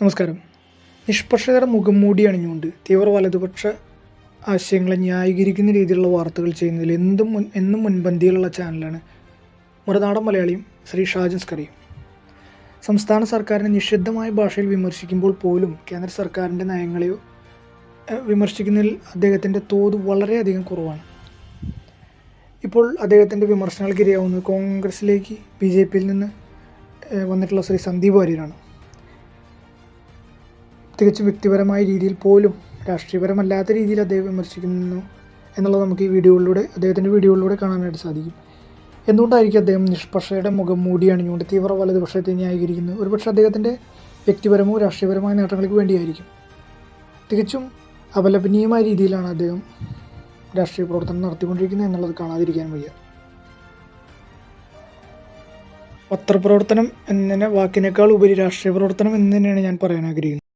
നമസ്കാരം. നിഷ്പക്ഷതയുടെ മുഖം മൂടി അണിഞ്ഞുകൊണ്ട് തീവ്ര വലതുപക്ഷ ആശയങ്ങളെ ന്യായീകരിക്കുന്ന രീതിയിലുള്ള വാർത്തകൾ ചെയ്യുന്നതിൽ എന്തും മുൻ എന്നും മുൻപന്തിയിലുള്ള ചാനലാണ് മറുനാടൻ മലയാളിയും ശ്രീ ഷാജൻ സ്കറിയും. സംസ്ഥാന സർക്കാരിനെ നിഷിദ്ധമായ ഭാഷയിൽ വിമർശിക്കുമ്പോൾ പോലും കേന്ദ്ര സർക്കാരിന്റെ നയങ്ങളെയോ വിമർശിക്കുന്നതിൽ അദ്ദേഹത്തിന്റെ തോത് വളരെയധികം കുറവാണ്. ഇപ്പോൾ അദ്ദേഹത്തിന്റെ വിമർശനങ്ങൾക്ക് ഇരയാവുന്നത് കോൺഗ്രസിലേക്ക് ബി ജെ പിയിൽ നിന്ന് വന്നിട്ടുള്ള ശ്രീ സന്ദീപ് വാര്യരാണ്. തികച്ചും വ്യക്തിപരമായ രീതിയിൽ പോലും രാഷ്ട്രീയപരമല്ലാത്ത രീതിയിൽ അദ്ദേഹം വിമർശിക്കുന്നു എന്നുള്ളത് നമുക്ക് ഈ വീഡിയോയിലൂടെ അദ്ദേഹത്തിന്റെ വീഡിയോയിലൂടെ കാണാനായിട്ട് സാധിക്കും. എന്തുകൊണ്ടായിരിക്കും അദ്ദേഹം നിഷ്പക്ഷയുടെ മുഖം മൂടി അണിഞ്ഞുകൊണ്ട് തീവ്ര വലതുപക്ഷത്തെ ന്യായീകരിക്കുന്നത് ഒരുപക്ഷെ അദ്ദേഹത്തിന്റെ വ്യക്തിപരമോ രാഷ്ട്രീയപരമായ നേട്ടങ്ങൾക്ക് വേണ്ടിയായിരിക്കും. തികച്ചും അപലപനീയമായ രീതിയിലാണ് അദ്ദേഹം രാഷ്ട്രീയ പ്രവർത്തനം നടത്തിക്കൊണ്ടിരിക്കുന്നത് എന്നുള്ളത് കാണാതിരിക്കാൻ വയ്യ. പത്രപ്രവർത്തനം എന്നതിനെ വാക്കിനേക്കാൾ ഉപരി രാഷ്ട്രീയ പ്രവർത്തനം എന്ന് തന്നെയാണ് ഞാൻ പറയാൻ ആഗ്രഹിക്കുന്നത്.